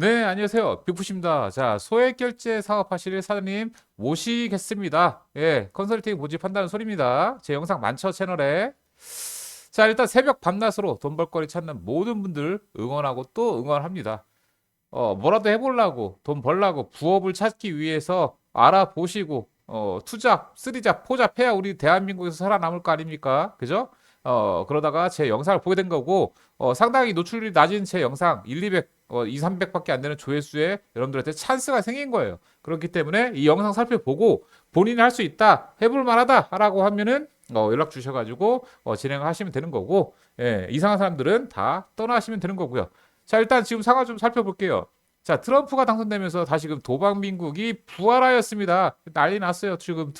네, 안녕하세요. 빅푸시입니다. 자, 소액 결제 사업 하실 사장님 모시겠습니다. 예, 컨설팅 모집한다는 소리입니다. 제 영상 많죠, 채널에. 자, 일단 새벽 밤낮으로 돈 벌거리 찾는 모든 분들 응원하고 또 응원합니다. 어, 뭐라도 해보려고, 돈 벌려고, 부업을 찾기 위해서 알아보시고, 어, 투잡, 쓰리잡, 포잡 해야 우리 대한민국에서 살아남을 거 아닙니까? 그죠? 어, 그러다가 제 영상을 보게 된 거고, 어, 상당히 노출률이 낮은 제 영상, 1, 200, 어, 2, 300밖에 안 되는 조회수에 여러분들한테 찬스가 생긴 거예요. 그렇기 때문에 이 영상 살펴보고 본인이 할 수 있다, 해볼 만하다, 라고 하면은, 어, 연락 주셔가지고, 어, 진행하시면 되는 거고, 예, 이상한 사람들은 다 떠나시면 되는 거고요. 자, 일단 지금 상황 좀 살펴볼게요. 자, 트럼프가 당선되면서 다시금 도박민국이 부활하였습니다. 난리 났어요. 지금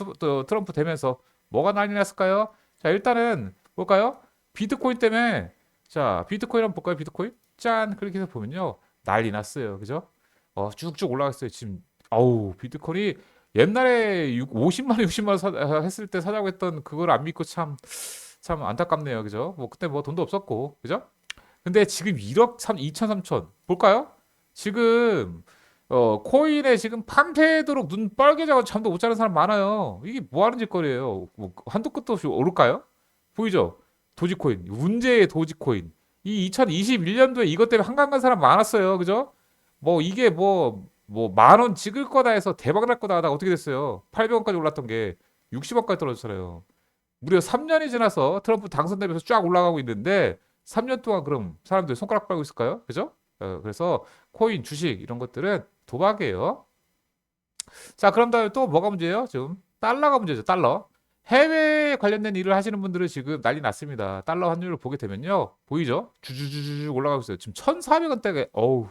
트럼프 되면서. 뭐가 난리 났을까요? 자, 일단은 볼까요? 비트코인 때문에 자, 비트코인 한번 볼까요? 비트코인? 짠! 그렇게 해서 보면요. 난리 났어요. 그죠? 어, 쭉쭉 올라갔어요. 지금 어우, 비트코인이 옛날에 6, 50만 원, 60만 원 사, 했을 때 사자고 했던 그걸 안 믿고 참 참 안타깝네요. 그죠? 뭐 그때 뭐 돈도 없었고. 그죠? 근데 지금 1억 3 2천 3천 볼까요? 지금 어 코인에 지금 밤새도록 눈 빨개져서 잠도 못 자는 사람 많아요. 이게 뭐 하는 짓거리예요? 뭐 한도 끝도 없이 오를까요? 보이죠? 도지코인, 문제의 도지코인. 이 2021년도에 이것 때문에 한강 간 사람 많았어요. 그죠? 뭐 이게 뭐 뭐 만 원 찍을 거다 해서 대박 날 거다 하다가 어떻게 됐어요? 800원까지 올랐던 게 60원까지 떨어졌잖아요. 무려 3년이 지나서 트럼프 당선되면서 쫙 올라가고 있는데 3년 동안 그럼 사람들 손가락 빨고 있을까요? 그죠? 어, 그래서 코인, 주식 이런 것들은 도박이에요. 자, 그럼 다음에 또 뭐가 문제예요? 지금 달러가 문제죠. 달러. 해외 관련된 일을 하시는 분들은 지금 난리 났습니다. 달러 환율을 보게 되면요. 보이죠? 주주주주 올라가고 있어요. 지금 1,400원대가 어우.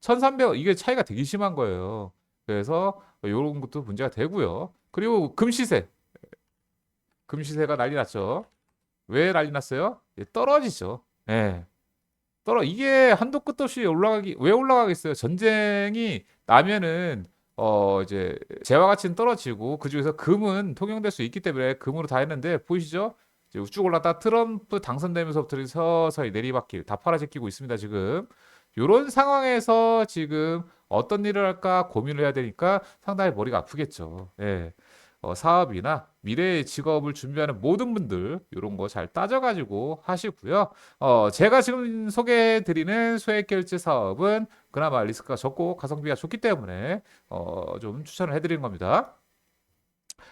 1,300원 이게 차이가 되게 심한 거예요. 그래서 이런 것도 문제가 되고요. 그리고 금시세. 금시세가 난리 났죠. 왜 난리 났어요? 예, 떨어지죠. 예. 떨어 이게 한도 끝도 없이 올라가기 왜 올라가겠어요? 전쟁이 나면은 어 이제 재화 가치는 떨어지고 그 중에서 금은 통용될 수 있기 때문에 금으로 다 했는데 보이시죠? 이제 쭉 올랐다 트럼프 당선되면서부터 서서히 내리막길 다 팔아제끼고 있습니다 지금 요런 상황에서 지금 어떤 일을 할까 고민을 해야 되니까 상당히 머리가 아프겠죠 예. 어, 사업이나 미래의 직업을 준비하는 모든 분들 이런 거 잘 따져가지고 하시고요. 어, 제가 지금 소개해드리는 소액결제 사업은 그나마 리스크가 적고 가성비가 좋기 때문에 어, 좀 추천을 해드리는 겁니다.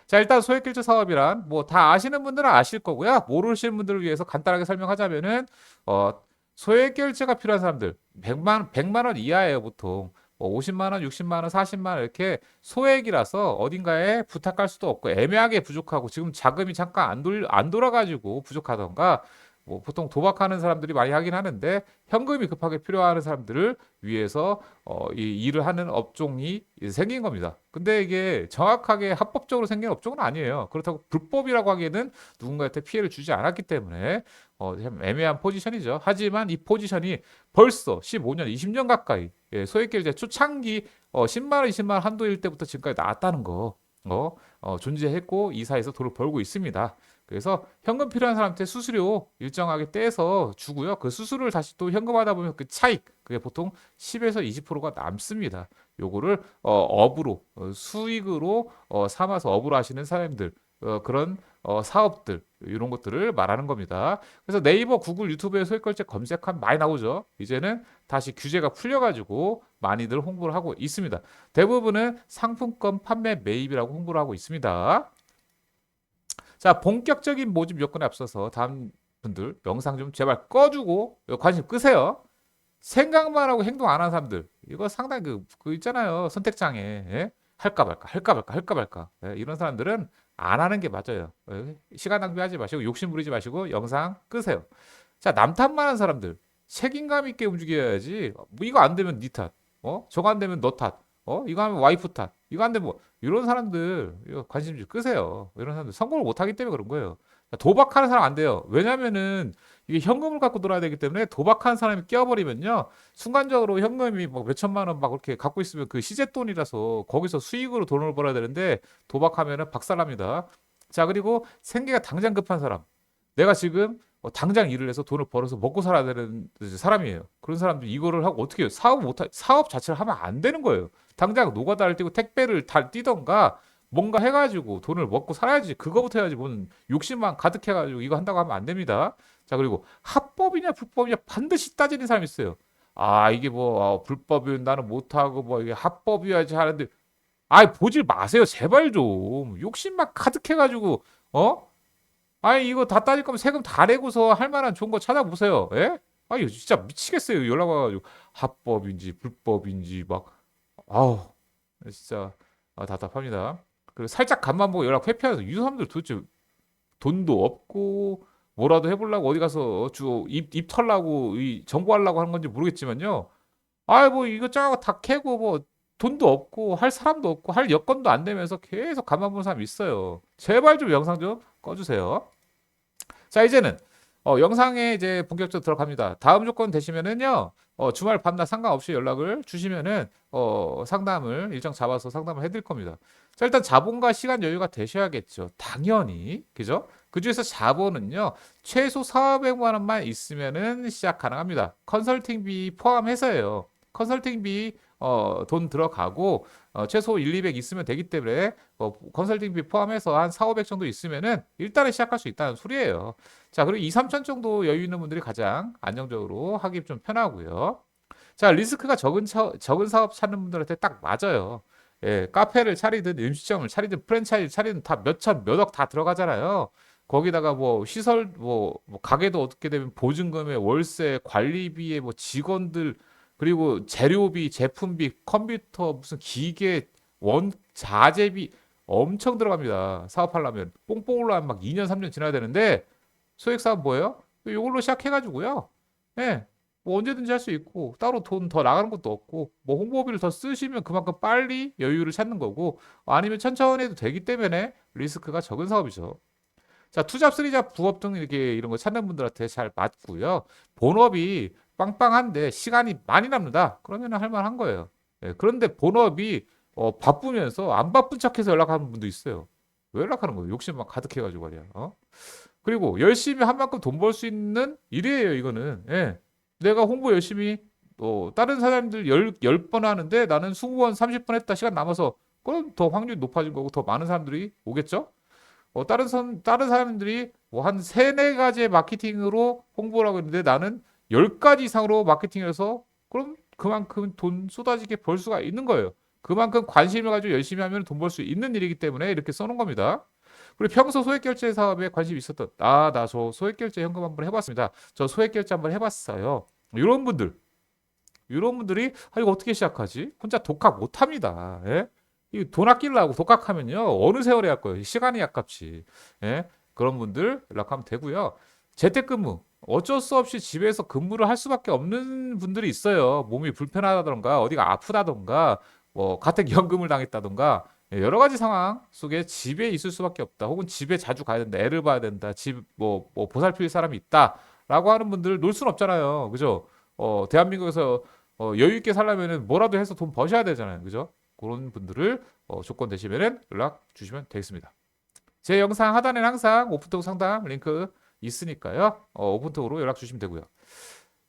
자, 일단 소액결제 사업이란 뭐 다 아시는 분들은 아실 거고요. 모르시는 분들을 위해서 간단하게 설명하자면은 어, 소액결제가 필요한 사람들 100만 100만 원 이하예요, 보통. 뭐 50만 원, 60만 원, 40만 원 이렇게 소액이라서 어딘가에 부탁할 수도 없고 애매하게 부족하고 지금 자금이 잠깐 안, 돌, 안 돌아가지고 부족하던가 뭐 보통 도박하는 사람들이 많이 하긴 하는데 현금이 급하게 필요한 사람들을 위해서 어, 이 일을 하는 업종이 생긴 겁니다. 근데 이게 정확하게 합법적으로 생긴 업종은 아니에요. 그렇다고 불법이라고 하기에는 누군가한테 피해를 주지 않았기 때문에 어, 참 애매한 포지션이죠. 하지만 이 포지션이 벌써 15년, 20년 가까이 예, 소액결제 초창기 어, 10만 원, 20만 원 한도일 때부터 지금까지 나왔다는 거 어, 어, 존재했고 이사에서 돈을 벌고 있습니다. 그래서 현금 필요한 사람한테 수수료 일정하게 떼서 주고요. 그 수수료를 다시 또 현금하다 보면 그 차익 그게 보통 10에서 20%가 남습니다. 요거를 어, 업으로 어, 수익으로 어, 삼아서 업으로 하시는 사람들 어, 그런 어, 사업들 이런 것들을 말하는 겁니다. 그래서 네이버, 구글, 유튜브에 소액결제 검색하면 많이 나오죠. 이제는 다시 규제가 풀려가지고 많이들 홍보를 하고 있습니다. 대부분은 상품권 판매 매입이라고 홍보를 하고 있습니다. 자, 본격적인 모집 요건에 앞서서 다음 분들 영상 좀 제발 꺼주고 관심 끄세요. 생각만 하고 행동 안 하는 사람들 이거 상당히 그, 그 있잖아요. 선택장애 예? 할까 말까 할까 말까 할까 말까. 예, 이런 사람들은 안 하는 게 맞아요. 예? 시간 낭비하지 마시고 욕심 부리지 마시고 영상 끄세요. 자 남탓만 하는 사람들 책임감 있게 움직여야지. 뭐 이거 안 되면 니 탓, 어? 저거 안 되면 너 탓, 어? 이거 하면 와이프 탓, 이거 안 되면 뭐 이런 사람들 이거 관심 좀 끄세요 이런 사람들 성공을 못 하기 때문에 그런 거예요 도박하는 사람 안 돼요 왜냐면은 이게 현금을 갖고 놀아야 되기 때문에 도박하는 사람이 끼어버리면요 순간적으로 현금이 뭐 몇천만 원 막 그렇게 갖고 있으면 그 시제돈이라서 거기서 수익으로 돈을 벌어야 되는데 도박하면은 박살납니다 자 그리고 생계가 당장 급한 사람 내가 지금 어, 당장 일을 해서 돈을 벌어서 먹고 살아야 되는 사람이에요. 그런 사람들이 이거를 하고 어떻게 해요? 사업 못 하, 사업 자체를 하면 안 되는 거예요. 당장 노가다 를 뛰고 택배를 달 뛰던가 뭔가 해가지고 돈을 먹고 살아야지. 그거부터 해야지. 뭔 욕심만 가득해가지고 이거 한다고 하면 안 됩니다. 자 그리고 합법이냐 불법이냐 반드시 따지는 사람이 있어요. 아 이게 뭐 아, 불법이면 나는 못하고 뭐 이게 합법이어야지 하는데 아이 보질 마세요 제발 좀 욕심만 가득해가지고 어 아니 이거 다 따질 거면 세금 다 내고서 할 만한 좋은 거 찾아보세요. 예? 아 진짜 미치겠어요. 연락 와가지고 합법인지 불법인지 막 아우 진짜 아, 답답합니다. 그리고 살짝 간만 보고 연락 회피하면서 이 사람들 도대체 돈도 없고 뭐라도 해보려고 어디 가서 주입 입 털라고 이 정보하려고 하는 건지 모르겠지만요. 아뭐 이것저것 다 캐고 뭐 돈도 없고 할 사람도 없고 할 여건도 안 되면서 계속 가만 보는 사람 있어요. 제발 좀 영상 좀 꺼주세요. 자 이제는 어, 영상에 이제 본격적으로 들어갑니다. 다음 조건 되시면은요, 어, 주말 밤낮 상관없이 연락을 주시면은 어, 상담을 일정 잡아서 상담을 해드릴 겁니다. 자 일단 자본과 시간 여유가 되셔야겠죠. 당연히 그죠? 그 중에서 자본은요 최소 400만 원만 있으면은 시작 가능합니다. 컨설팅비 포함해서예요. 컨설팅비 어, 돈 들어가고 어, 최소 1, 200 있으면 되기 때문에 어, 컨설팅비 포함해서 한 4, 500 정도 있으면은 일단은 시작할 수 있다는 소리예요. 자, 그리고 2, 3천 정도 여유 있는 분들이 가장 안정적으로 하기 좀 편하고요. 자, 리스크가 적은 차, 적은 사업 찾는 분들한테 딱 맞아요. 예, 카페를 차리든 음식점을 차리든 프랜차이즈 차리든 다 몇천, 몇억 다 들어가잖아요. 거기다가 뭐 시설 뭐, 뭐 가게도 어떻게 되면 보증금에 월세, 관리비에 뭐 직원들 그리고 재료비, 제품비, 컴퓨터, 무슨 기계, 원 자재비 엄청 들어갑니다. 사업하려면 뽕뽕 올라면 막 2년, 3년 지나야 되는데 소액 사업 뭐예요? 이걸로 시작해가지고요. 예. 뭐 언제든지 할 수 있고 따로 돈 더 나가는 것도 없고 뭐 홍보비를 더 쓰시면 그만큼 빨리 여유를 찾는 거고 아니면 천천히 해도 되기 때문에 리스크가 적은 사업이죠. 자, 투잡, 쓰리잡, 부업 등 이렇게 이런 거 찾는 분들한테 잘 맞고요. 본업이 빵빵한데 시간이 많이 남는다. 그러면 할 만한 거예요. 예, 그런데 본업이 어, 바쁘면서 안 바쁜 척해서 연락하는 분도 있어요. 왜 연락하는 거예요? 욕심 막 가득해가지고 말이야. 어? 그리고 열심히 한 만큼 돈 벌 수 있는 일이에요. 이거는. 예. 내가 홍보 열심히 어, 다른 사람들 10, 10번 하는데 나는 20번, 30번 했다. 시간 남아서 그럼 더 확률이 높아진 거고 더 많은 사람들이 오겠죠? 어, 다른 선, 다른 사람들이 뭐 한 세네 가지의 마케팅으로 홍보를 하고 있는데 나는 10가지 이상으로 마케팅해서 그럼 그만큼 돈 쏟아지게 벌 수가 있는 거예요. 그만큼 관심을 가지고 열심히 하면 돈 벌 수 있는 일이기 때문에 이렇게 써놓은 겁니다. 그리고 평소 소액결제 사업에 관심이 있었던 아 나 저 소액결제 현금 한번 해봤습니다. 저 소액결제 한번 해봤어요. 이런 분들 이런 분들이 아 이거 어떻게 시작하지? 혼자 독학 못합니다. 예? 이돈 아끼려고 독학하면요 어느 세월에 할 거예요. 시간이 아깝지. 예? 그런 분들 연락하면 되고요. 재택근무 어쩔 수 없이 집에서 근무를 할 수밖에 없는 분들이 있어요. 몸이 불편하다던가 어디가 아프다던가 뭐 가택연금을 당했다던가 여러 가지 상황 속에 집에 있을 수밖에 없다. 혹은 집에 자주 가야 된다. 애를 봐야 된다. 집뭐 뭐 보살필 사람이 있다라고 하는 분들 놀 수는 없잖아요. 그죠? 어, 대한민국에서 어, 여유 있게 살려면은 뭐라도 해서 돈 버셔야 되잖아요. 그죠? 그런 분들을 어, 조건 되시면은 연락 주시면 되겠습니다. 제 영상 하단에는 항상 오픈톡 상담 링크 있으니까요. 어, 오픈톡으로 연락 주시면 되고요.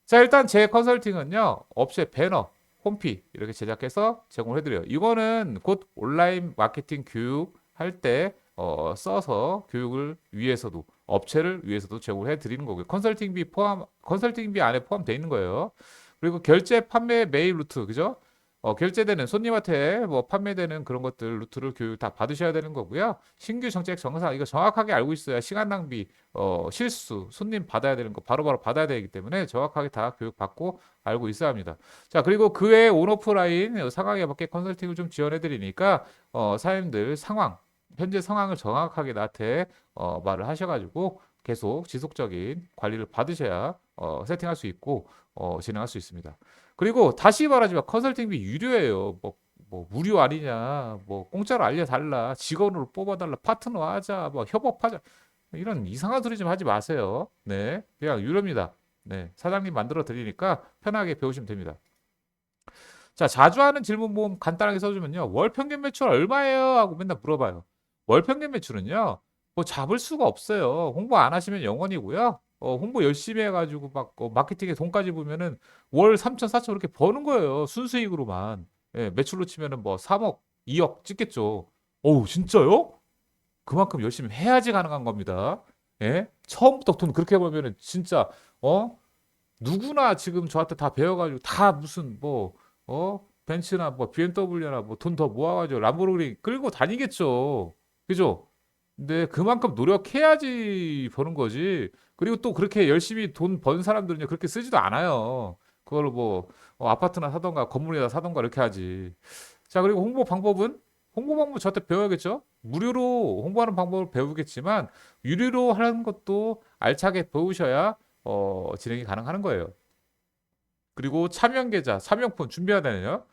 자, 일단 제 컨설팅은요. 업체 배너, 홈피 이렇게 제작해서 제공을 해드려요. 이거는 곧 온라인 마케팅 교육 할때 어, 써서 교육을 위해서도 업체를 위해서도 제공해 드리는 거고요. 컨설팅비 포함 컨설팅비 안에 포함되어 있는 거예요. 그리고 결제 판매 메일 루트 그죠? 어, 결제되는 손님한테 뭐 판매되는 그런 것들 루트를 교육 다 받으셔야 되는 거고요. 신규 정책 정상 이거 정확하게 알고 있어야 시간 낭비, 어, 실수, 손님 받아야 되는 거 바로 바로 받아야 되기 때문에 정확하게 다 교육 받고 알고 있어야 합니다. 자 그리고 그 외 온오프라인 상황에 맞게 컨설팅을 좀 지원해 드리니까 어, 사장님들 상황 현재 상황을 정확하게 나한테 어, 말을 하셔가지고 계속 지속적인 관리를 받으셔야 어, 세팅할 수 있고 어, 진행할 수 있습니다. 그리고 다시 말하지만 컨설팅비 유료예요. 뭐, 뭐 무료 아니냐, 뭐 공짜로 알려달라, 직원으로 뽑아달라, 파트너 하자, 뭐 협업하자 이런 이상한 소리 좀 하지 마세요. 네, 그냥 유료입니다. 네, 사장님 만들어 드리니까 편하게 배우시면 됩니다. 자, 자주 하는 질문 모음 간단하게 써주면요. 월 평균 매출 얼마예요? 하고 맨날 물어봐요. 월 평균 매출은요. 뭐 잡을 수가 없어요. 홍보 안 하시면 영원이고요. 어, 홍보 열심히 해가지고 막 어, 마케팅에 돈까지 보면은 월 3천, 4천 그렇게 버는 거예요. 순수익으로만. 예, 매출로 치면은 뭐 3억, 2억 찍겠죠. 어우, 진짜요? 그만큼 열심히 해야지 가능한 겁니다. 예? 처음부터 돈 그렇게 벌면은 진짜 어? 누구나 지금 저한테 다 배워가지고 다 무슨 뭐 어? 벤츠나 뭐 BMW나 뭐 돈 더 모아가지고 람보르기니 끌고 다니겠죠. 그죠? 근데 그만큼 노력해야지 버는 거지. 그리고 또 그렇게 열심히 돈 번 사람들은요 그렇게 쓰지도 않아요. 그걸 뭐 어, 아파트나 사던가 건물이나 사던가 이렇게 하지. 자 그리고 홍보 방법은 홍보 방법 저한테 배워야겠죠. 무료로 홍보하는 방법을 배우겠지만 유료로 하는 것도 알차게 배우셔야 어, 진행이 가능한 거예요. 그리고 차명 계좌, 차명폰 준비해야 되나요?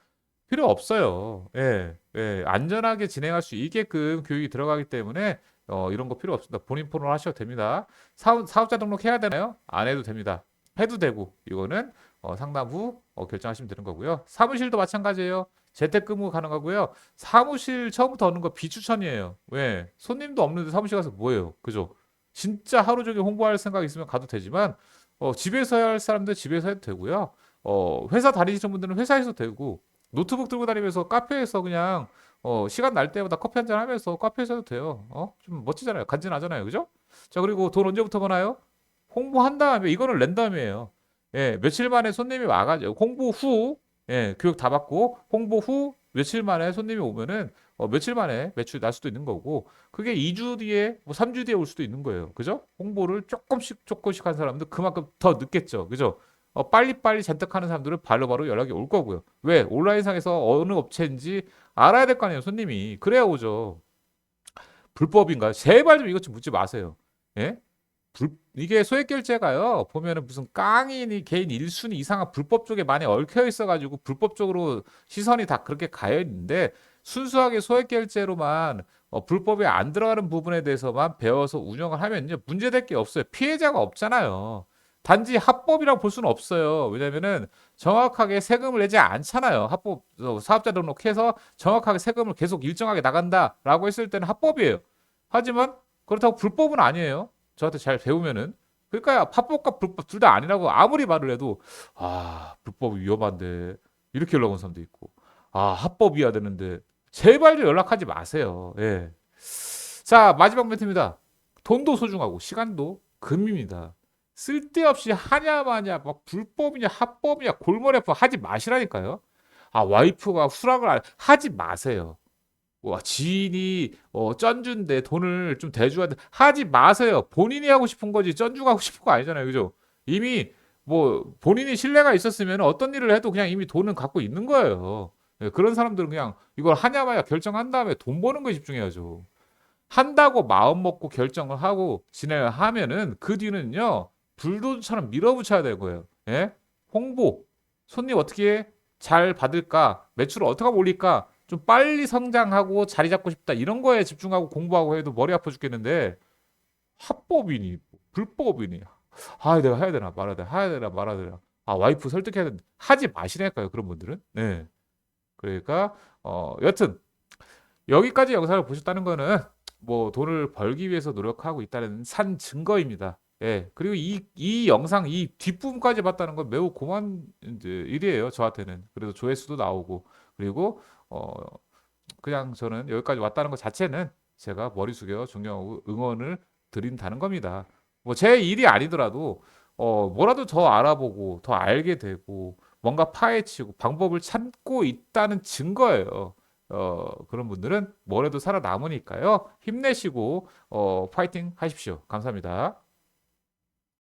필요 없어요. 예, 예, 안전하게 진행할 수 있게끔 교육이 들어가기 때문에 어, 이런 거 필요 없습니다. 본인 폰으로 하셔도 됩니다. 사업, 사업자 등록 해야 되나요? 안 해도 됩니다. 해도 되고 이거는 어, 상담 후 어, 결정하시면 되는 거고요. 사무실도 마찬가지예요. 재택근무 가능하고요. 사무실 처음부터 얻는 거 비추천이에요. 왜? 손님도 없는데 사무실 가서 뭐예요? 그죠? 진짜 하루 종일 홍보할 생각 있으면 가도 되지만 어, 집에서 해야 할 사람들 집에서 해도 되고요. 어, 회사 다니시는 분들은 회사에서 되고 노트북 들고 다니면서 카페에서 그냥 어, 시간 날 때마다 커피 한 잔 하면서 카페에서 해도 돼요. 어? 좀 멋지잖아요. 간지나잖아요. 그죠? 자, 그리고 돈 언제부터 버나요? 홍보한 다음에 이거는 랜덤이에요. 예, 며칠 만에 손님이 와가지고 홍보 후 예, 교육 다 받고 홍보 후 며칠 만에 손님이 오면은 어, 며칠 만에 매출 날 수도 있는 거고 그게 2주 뒤에 뭐 3주 뒤에 올 수도 있는 거예요. 그죠? 홍보를 조금씩 조금씩 한 사람들 그만큼 더 늦겠죠. 그죠? 어, 빨리빨리 잔뜩 하는 사람들은 바로 바로 연락이 올 거고요. 왜? 온라인상에서 어느 업체인지 알아야 될 거 아니에요, 손님이. 그래야 오죠. 불법인가요? 제발 좀 이것 좀 묻지 마세요. 예? 불, 이게 소액 결제가요. 보면은 무슨 깡이니 개인 1순위 이상한 불법 쪽에 많이 얽혀 있어가지고 불법적으로 시선이 다 그렇게 가여 있는데 순수하게 소액 결제로만 어, 불법에 안 들어가는 부분에 대해서만 배워서 운영을 하면요 문제될 게 없어요. 피해자가 없잖아요. 단지 합법이라고 볼 수는 없어요. 왜냐면은 정확하게 세금을 내지 않잖아요. 합법 어, 사업자 등록해서 정확하게 세금을 계속 일정하게 나간다라고 했을 때는 합법이에요. 하지만 그렇다고 불법은 아니에요. 저한테 잘 배우면은 그러니까 합법과 불법 둘 다 아니라고 아무리 말을 해도 아 불법이 위험한데 이렇게 연락 온 사람도 있고 아 합법이어야 되는데 제발 좀 연락하지 마세요. 예. 자 마지막 멘트입니다. 돈도 소중하고 시간도 금입니다. 쓸데없이 하냐 마냐 막 불법이냐 합법이냐 골머리 아파 하지 마시라니까요. 아 와이프가 수락을 안- 하지 마세요. 와, 지인이 어, 쩐주인데 돈을 좀 돼. 하지 마세요. 본인이 하고 싶은 거지 쩐주가 하고 싶은 거 아니잖아요. 그죠? 이미 뭐 본인이 신뢰가 있었으면 어떤 일을 해도 그냥 이미 돈은 갖고 있는 거예요. 예, 그런 사람들은 그냥 이걸 하냐마야 결정한 다음에 돈 버는 거에 집중해야죠. 한다고 마음 먹고 결정을 하고 진행을 하면은 그 뒤는요 불도저처럼 밀어붙여야 될 거예요. 예? 홍보, 손님 어떻게 잘 받을까, 매출을 어떻게 올릴까, 좀 빨리 성장하고 자리 잡고 싶다. 이런 거에 집중하고 공부하고 해도 머리 아파 죽겠는데 합법이니? 불법이니? 아 내가 해야 되나 말아야 되나? 해야 되나 말아야 되나? 아 와이프 설득해야 되나 하지 마시라니까요 그런 분들은. 네. 그러니까 어 여튼 여기까지 영상을 보셨다는 거는 뭐 돈을 벌기 위해서 노력하고 있다는 산 증거입니다. 예. 그리고 이, 이 영상 이 뒷부분까지 봤다는 건 매우 고마운 이제 일이에요. 저한테는. 그래서 조회수도 나오고 그리고 어 그냥 저는 여기까지 왔다는 것 자체는 제가 머리 숙여 존경하고 응원을 드린다는 겁니다. 뭐 제 일이 아니더라도 어 뭐라도 더 알아보고 더 알게 되고 뭔가 파헤치고 방법을 찾고 있다는 증거예요. 어, 그런 분들은 뭐래도 살아남으니까요. 힘내시고 어, 파이팅 하십시오. 감사합니다.